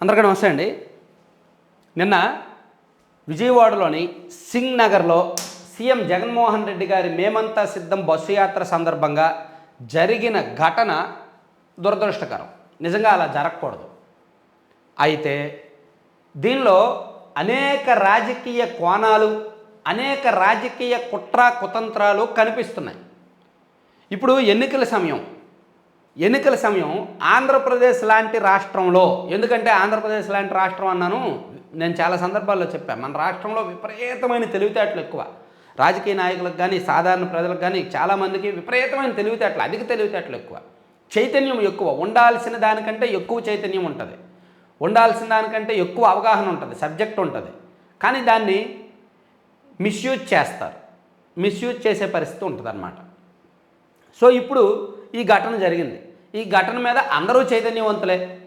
అందరికీ నమస్తే అండి. నిన్న విజయవాడలోని సింగ్ నగర్లో సీఎం జగన్మోహన్ రెడ్డి గారి మేమంతా సిద్ధం బస్సు యాత్ర సందర్భంగా జరిగిన ఘటన దురదృష్టకరం. నిజంగా అలా జరగకూడదు. అయితే దీనిలో అనేక రాజకీయ కోణాలు అనేక రాజకీయ కుట్ర కుతంత్రాలు కనిపిస్తున్నాయి. ఇప్పుడు ఎన్నికల సమయం. ఎన్నికల సమయం ఆంధ్రప్రదేశ్ లాంటి రాష్ట్రంలో ఎందుకంటే ఆంధ్రప్రదేశ్ లాంటి రాష్ట్రం అన్నాను నేను చాలా సందర్భాల్లో చెప్పాను మన రాష్ట్రంలో విపరీతమైన తెలివితేటలు ఎక్కువ. రాజకీయ నాయకులకు కానీ సాధారణ ప్రజలకు కానీ చాలామందికి విపరీతమైన తెలివితేటలు అధిక తెలివితేటలు ఎక్కువ. చైతన్యం ఎక్కువ. ఉండాల్సిన దానికంటే ఎక్కువ చైతన్యం ఉంటుంది. ఉండాల్సిన దానికంటే ఎక్కువ అవగాహన ఉంటుంది సబ్జెక్ట్ ఉంటుంది. కానీ దాన్ని మిస్యూజ్ చేస్తారు. మిస్యూజ్ చేసే పరిస్థితి ఉంటుంది సో ఇప్పుడు ఈ ఘటన జరిగింది. ఈ ఘటన మీద అందరూ చైతన్యవంతులే.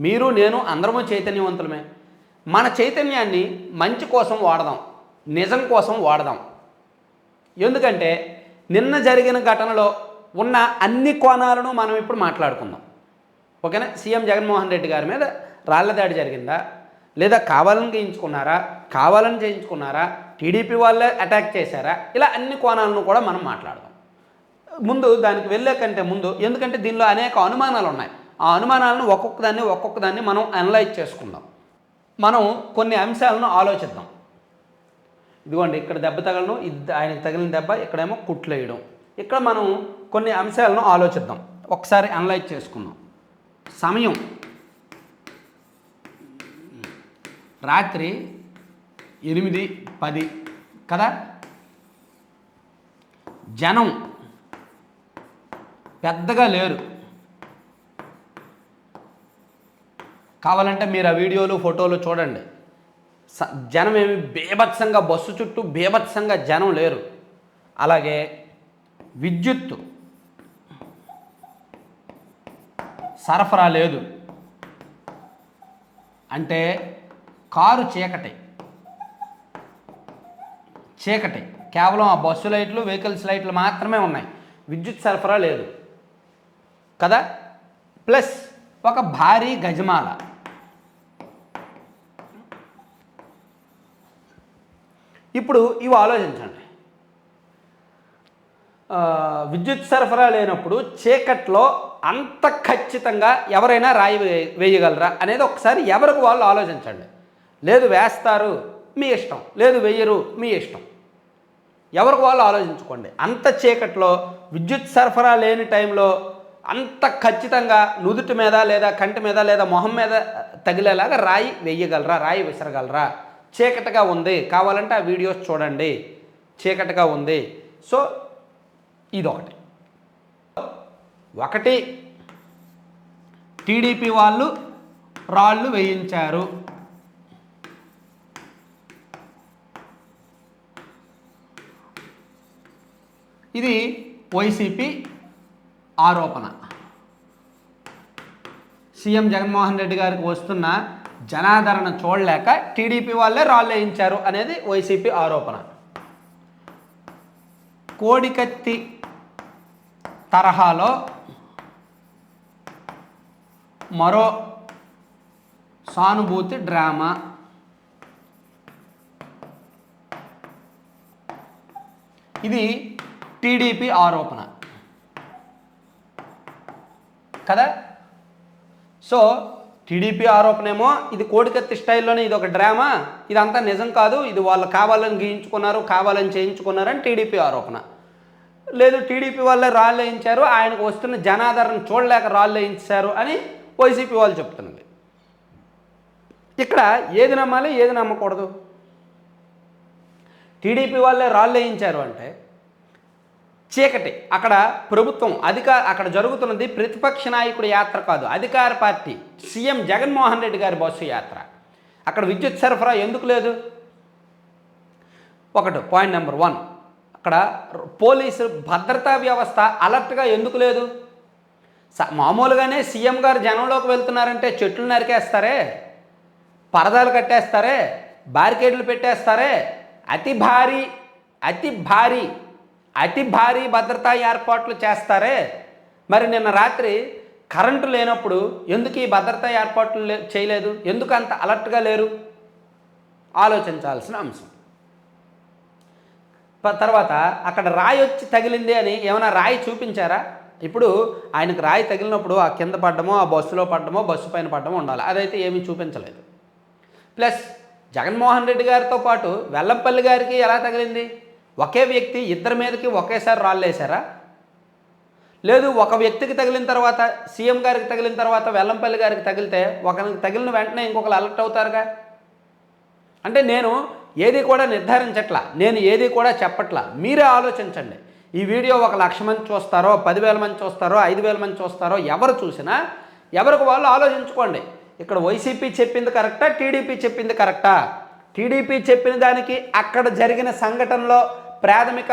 మీరు నేను అందరము చైతన్యవంతులమే. మన చైతన్యాన్ని మంచి కోసం వాడదాం. నిజం కోసం వాడదాం. ఎందుకంటే నిన్న జరిగిన ఘటనలో ఉన్న అన్ని కోణాలను మనం ఇప్పుడు మాట్లాడుకుందాం. ఓకేనా? సీఎం జగన్మోహన్ రెడ్డి గారి మీద రాళ్ళ దాడి జరిగిందా? లేదా కావాలని చేయించుకున్నారా కావాలని చేయించుకున్నారా? టీడీపీ వాళ్ళే అటాక్ చేశారా? ఇలా అన్ని కోణాలను కూడా మనం మాట్లాడదాం. ముందు దానికి వెళ్ళే కంటే ముందు ఎందుకంటే దీనిలో అనేక అనుమానాలు ఉన్నాయి. ఆ అనుమానాలను ఒక్కొక్క దాన్ని ఒక్కొక్క దాన్ని మనం అనలైజ్ చేసుకుందాం. మనం కొన్ని అంశాలను ఆలోచిద్దాం. ఇదిగోండి ఇక్కడ దెబ్బ తగలను ఇది ఆయనకు తగిలిన దెబ్బ ఇక్కడేమో కుట్లేయడం. ఇక్కడ మనం కొన్ని అంశాలను ఆలోచిద్దాం. ఒకసారి అనలైజ్ చేసుకుందాం. సమయం. రాత్రి ఎనిమిది పది కదా? జనం. పెద్దగా లేరు. కావాలంటే మీరు ఆ వీడియోలు ఫోటోలు చూడండి. స- జనం ఏమి బీభత్సంగా బస్సు చుట్టూ బీభత్సంగా జనం లేరు. అలాగే విద్యుత్తు సరఫరా లేదు. అంటే కారు చీకటి. చీకటి. కేవలం ఆ బస్సు లైట్లు వెహికల్స్ లైట్లు మాత్రమే ఉన్నాయి. విద్యుత్ సరఫరా లేదు. కదా? ప్లస్ ఒక భారీ గజమాల. ఇప్పుడు ఇవి ఆలోచించండి. విద్యుత్ సరఫరా లేనప్పుడు చీకట్లో అంత ఖచ్చితంగా ఎవరైనా రాయి వేయగలరా అనేది ఒకసారి ఎవరికి వాళ్ళు ఆలోచించండి. లేదు వేస్తారు మీ ఇష్టం. లేదు వేయరు మీ ఇష్టం. ఎవరికి వాళ్ళు ఆలోచించుకోండి. అంత చీకట్లో విద్యుత్ సరఫరా లేని టైంలో అంత ఖచ్చితంగా నుదుటి మీద లేదా కంటి మీద లేదా మొహం మీద తగిలేలాగా రాయి వేయగలరా రాయి విసరగలరా? చీకటిగా ఉంది. కావాలంటే ఆ వీడియోస్ చూడండి. చీకటిగా ఉంది. సో ఇదొకటి. ఒకటి టీడీపీ వాళ్ళు రాళ్ళు వేయించారు. ఇది వైసీపీ ఆరోపణ. సీఎం జగన్మోహన్ రెడ్డి గారికి వస్తున్న జనాదరణ చూడలేక టీడీపీ వాళ్ళే రాళ్ళేయించారు అనేది వైసీపీ ఆరోపణ. కోడికత్తి తరహాలో మరో సానుభూతి డ్రామా. ఇది టీడీపీ ఆరోపణ. కదా? సో టీడీపీ ఆరోపణేమో ఇది కోడికత్తి స్టైల్లోనే ఇది ఒక డ్రామా ఇదంతా నిజం కాదు ఇది వాళ్ళు కావాలని గీయించుకున్నారు కావాలని చేయించుకున్నారని టీడీపీ ఆరోపణ. లేదు టీడీపీ వాళ్ళే రాళ్ళు వేయించారు ఆయనకు వస్తున్న జనాదరణ చూడలేక రాళ్ళు వేయించారు అని వైసీపీ వాళ్ళు చెప్తున్నది. ఇక్కడ ఏది నమ్మాలి ఏది నమ్మకూడదు? టీడీపీ వాళ్ళే రాళ్ళు వేయించారు అంటే చీకటి. అక్కడ ప్రభుత్వం అధిక అక్కడ జరుగుతున్నది ప్రతిపక్ష నాయకుడి యాత్ర కాదు అధికార పార్టీ సీఎం జగన్మోహన్ రెడ్డి గారి బస్సు యాత్ర. అక్కడ విద్యుత్ సరఫరా ఎందుకు లేదు? ఒకటి పాయింట్ నెంబర్ వన్ అక్కడ పోలీసు భద్రతా వ్యవస్థ అలర్ట్గా ఎందుకు లేదు? స- మామూలుగానే సీఎం గారు జనంలోకి వెళ్తున్నారంటే చెట్లు నరికేస్తారే? పరదాలు కట్టేస్తారే? బారికేడ్లు పెట్టేస్తారే? అతి భారీ అతి భారీ అతి భారీ భద్రతా ఏర్పాట్లు చేస్తారే? మరి నిన్న రాత్రి కరెంటు లేనప్పుడు ఎందుకు ఈ భద్రతా ఏర్పాట్లు లే- చేయలేదు? ఎందుకు అంత అలర్ట్గా లేరు? ఆలోచించాల్సిన అంశం. తర్వాత అక్కడ రాయి వచ్చి తగిలింది అని ఏమైనా రాయి చూపించారా? ఇప్పుడు ఆయనకు రాయి తగిలినప్పుడు ఆ కింద పడ్డమో ఆ బస్సులో పడ్డమో బస్సు పైన పడ్డమో ఉండాలి. అదైతే ఏమీ చూపించలేదు. ప్లస్ జగన్మోహన్ రెడ్డి గారితో పాటు వెల్లంపల్లి గారికి ఎలా తగిలింది? ఒకే వ్యక్తి ఇద్దరి మీదకి ఒకేసారి రాళ్ళేశారా? లేదు ఒక వ్యక్తికి తగిలిన తర్వాత సీఎం గారికి తగిలిన తర్వాత వెల్లంపల్లి గారికి తగిలితే ఒకరికి తగిలిన వెంటనే ఇంకొకరు అలర్ట్ అవుతారుగా? అంటే నేను ఏది కూడా నిర్ధారించట్లా నేను ఏది కూడా చెప్పట్లా మీరే ఆలోచించండి. ఈ వీడియో ఒక లక్ష మంది చూస్తారో పదివేల మంది చూస్తారో ఐదు వేల మంది చూస్తారో ఎవరు చూసినా ఎవరికి వాళ్ళు ఆలోచించుకోండి. ఇక్కడ వైసీపీ చెప్పింది కరెక్టా టీడీపీ చెప్పింది కరెక్టా? టీడీపీ చెప్పిన దానికి అక్కడ జరిగిన సంఘటనలో ప్రాథమిక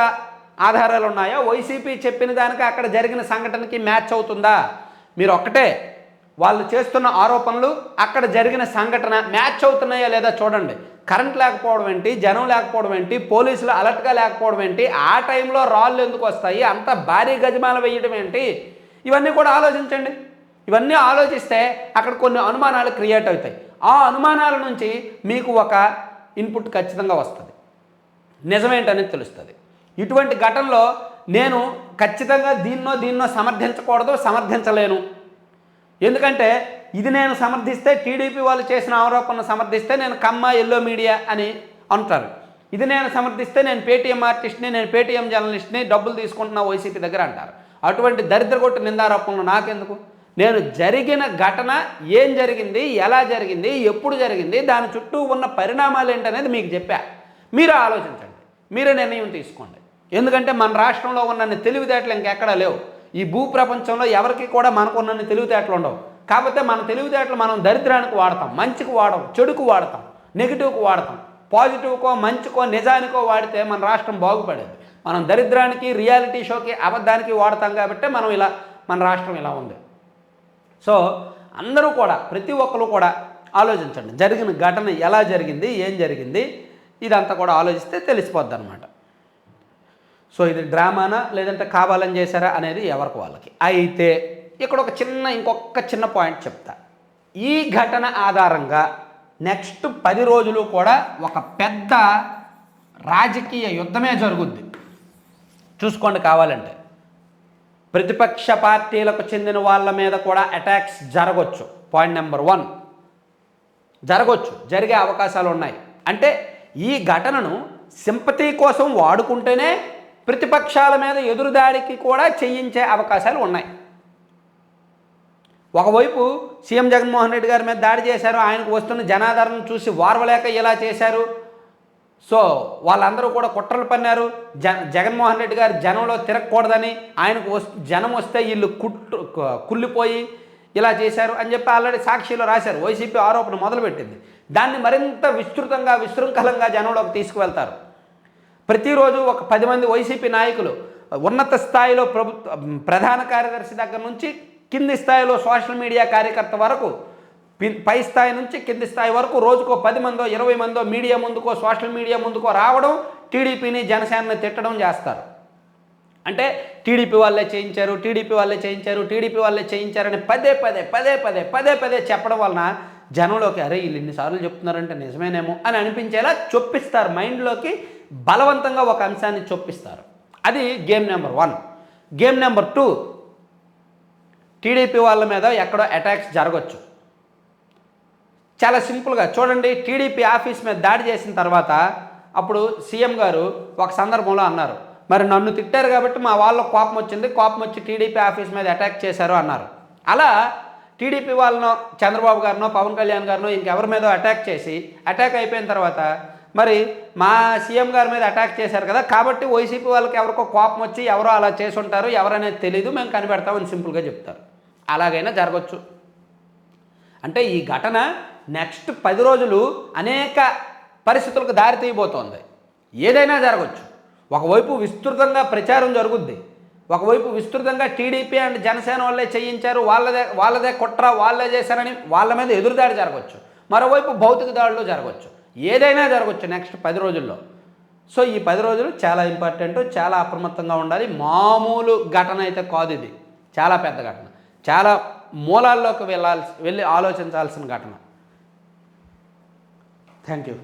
ఆధారాలు ఉన్నాయా? వైసీపీ చెప్పిన దానికి అక్కడ జరిగిన సంఘటనకి మ్యాచ్ అవుతుందా? మీరు ఒక్కటే. వాళ్ళు చేస్తున్న ఆరోపణలు అక్కడ జరిగిన సంఘటన మ్యాచ్ అవుతున్నాయా లేదా చూడండి. కరెంట్ లేకపోవడం ఏంటి? జనం లేకపోవడం ఏంటి? పోలీసులు అలర్ట్గా లేకపోవడం ఏంటి? ఆ టైంలో రాళ్ళు ఎందుకు వస్తాయి? అంత భారీ గజమాల వేయడం ఏంటి? ఇవన్నీ కూడా ఆలోచించండి. ఇవన్నీ ఆలోచిస్తే అక్కడ కొన్ని అనుమానాలు క్రియేట్ అవుతాయి. ఆ అనుమానాల నుంచి మీకు ఒక ఇన్పుట్ ఖచ్చితంగా వస్తుంది. నిజమేంటనేది తెలుస్తుంది. ఇటువంటి ఘటనలో నేను ఖచ్చితంగా దీన్నో దీన్నో సమర్థించకూడదు సమర్థించలేను. ఎందుకంటే ఇది నేను సమర్థిస్తే టీడీపీ వాళ్ళు చేసిన ఆరోపణను సమర్థిస్తే నేను కమ్మ ఎల్లో మీడియా అని అంటారు. ఇది నేను సమర్థిస్తే నేను పేటీఎం ఆర్టిస్ట్ని నేను పేటీఎం జర్నలిస్ట్ని డబ్బులు తీసుకుంటున్నా వైసీపీ దగ్గర అంటారు. అటువంటి దరిద్రగొట్టు నిందారోపణలు నాకెందుకు? నేను జరిగిన ఘటన ఏం జరిగింది ఎలా జరిగింది ఎప్పుడు జరిగింది దాని చుట్టూ ఉన్న పరిణామాలు ఏంటనేది మీకు చెప్పా. మీరు ఆలోచించండి. మీరే నిర్ణయం తీసుకోండి. ఎందుకంటే మన రాష్ట్రంలో ఉన్న తెలివితేటలు ఇంకెక్కడా లేవు. ఈ భూ ప్రపంచంలో ఎవరికి కూడా మనకు ఉన్నన్ని తెలివితేటలు ఉండవు. కాకపోతే మన తెలివితేటలు మనం దరిద్రానికి వాడతాం మంచికి వాడం చెడుకు వాడతాం నెగిటివ్కి వాడతాం. పాజిటివ్కో మంచికో నిజానికో వాడితే మన రాష్ట్రం బాగుపడేది. మనం దరిద్రానికి రియాలిటీ షోకి అబద్ధానికి వాడతాం కాబట్టి మనం ఇలా మన రాష్ట్రం ఇలా ఉంది. సో అందరూ కూడా ప్రతి ఒక్కరు కూడా ఆలోచించండి. జరిగిన ఘటన ఎలా జరిగింది ఏం జరిగింది? ఇదంతా కూడా ఆలోచిస్తే తెలిసిపోద్ది అనమాట సో ఇది డ్రామానా లేదంటే కావాలని చేశారా అనేది ఎవరికి వాళ్ళకి. అయితే ఇక్కడ ఒక చిన్న ఇంకొక చిన్న పాయింట్ చెప్తా. ఈ ఘటన ఆధారంగా నెక్స్ట్ పది రోజులు కూడా ఒక పెద్ద రాజకీయ యుద్ధమే జరుగుద్ది. చూసుకోండి కావాలంటే. ప్రతిపక్ష పార్టీలకు చెందిన వాళ్ళ మీద కూడా అటాక్స్ జరగవచ్చు పాయింట్ నెంబర్ వన్. జరగవచ్చు జరిగే అవకాశాలు ఉన్నాయి అంటే ఈ ఘటనను సింపతి కోసం వాడుకుంటేనే ప్రతిపక్షాల మీద ఎదురుదాడికి కూడా చేయించే అవకాశాలు ఉన్నాయి. ఒకవైపు సీఎం జగన్మోహన్ రెడ్డి గారి మీద దాడి చేశారు ఆయనకు వస్తున్న జనాదరణ చూసి వారవలేక ఇలా చేశారు. సో వాళ్ళందరూ కూడా కుట్రలు పన్నారు. జ జగన్మోహన్ రెడ్డి గారు జనంలో తిరగకూడదని ఆయనకు వస్ జనం వస్తే వీళ్ళు కుట్టు కుళ్ళిపోయి ఇలా చేశారు అని చెప్పి ఆల్రెడీ సాక్షిలో రాశారు. వైసీపీ ఆరోపణ మొదలుపెట్టింది. దాన్ని మరింత విస్తృతంగా విశృంఖలంగా జనంలోకి తీసుకువెళ్తారు. ప్రతిరోజు ఒక పది మంది వైసీపీ నాయకులు ఉన్నత స్థాయిలో ప్రభుత్వ ప్రధాన కార్యదర్శి దగ్గర నుంచి కింది స్థాయిలో సోషల్ మీడియా కార్యకర్త వరకు పై స్థాయి నుంచి కింది స్థాయి వరకు రోజుకో పది మందో ఇరవై మందో మీడియా ముందుకో సోషల్ మీడియా ముందుకో రావడం టీడీపీని జనసేనని తిట్టడం చేస్తారు. అంటే టీడీపీ వాళ్ళే చేయించారు టీడీపీ వాళ్ళే చేయించారు టీడీపీ వాళ్ళే చేయించారని పదే పదే పదే పదే పదే పదే చెప్పడం వలన జనంలోకి అరే వీళ్ళు ఇన్నిసార్లు చెప్తున్నారంటే నిజమేనేమో అని అనిపించేలా చొప్పిస్తారు. మైండ్లోకి బలవంతంగా ఒక అంశాన్ని చొప్పిస్తారు. అది game number one. Game number two. TDP వాళ్ళ మీద ఎక్కడో అటాక్స్ జరగచ్చు. చాలా సింపుల్గా చూడండి టీడీపీ ఆఫీస్ మీద దాడి చేసిన తర్వాత అప్పుడు సీఎం గారు ఒక సందర్భంలో అన్నారు మరి నన్ను తిట్టారు కాబట్టి మా వాళ్ళకు కోపం వచ్చింది. కోపం వచ్చి టీడీపీ ఆఫీస్ మీద అటాక్ చేశారు అన్నారు. అలా టీడీపీ వాళ్ళనో చంద్రబాబు గారినో పవన్ కళ్యాణ్ గారినో ఇంకెవరి మీదో అటాక్ చేసి అటాక్ అయిపోయిన తర్వాత మరి మా సీఎం గారి మీద అటాక్ చేశారు కదా. కాబట్టి వైసీపీ వాళ్ళకి ఎవరికో కోపం వచ్చి ఎవరో అలా చేసి ఉంటారు ఎవరనేది తెలియదు మేము కనిపెడతామని సింపుల్గా చెప్తారు. అలాగైనా జరగచ్చు. అంటే ఈ ఘటన నెక్స్ట్ పది రోజులు అనేక పరిస్థితులకు దారి తీయబోతోంది. ఏదైనా జరగచ్చు. ఒకవైపు విస్తృతంగా ప్రచారం జరుగుద్ది ఒకవైపు విస్తృతంగా టీడీపీ అండ్ జనసేన వాళ్ళే చేయించారు వాళ్ళదే వాళ్ళదే కుట్ర వాళ్ళే చేశారని వాళ్ళ మీద ఎదురుదాడి జరగవచ్చు. మరోవైపు భౌతిక దాడులు జరగవచ్చు. ఏదైనా జరగవచ్చు నెక్స్ట్ పది రోజుల్లో. సో ఈ పది రోజులు చాలా ఇంపార్టెంట్ చాలా అప్రమత్తంగా ఉండాలి. మామూలు ఘటన అయితే కాదు ఇది. చాలా పెద్ద ఘటన. చాలా మూలాల్లోకి వెళ్ళాల్సి వెళ్ళి ఆలోచించాల్సిన ఘటన. Thank you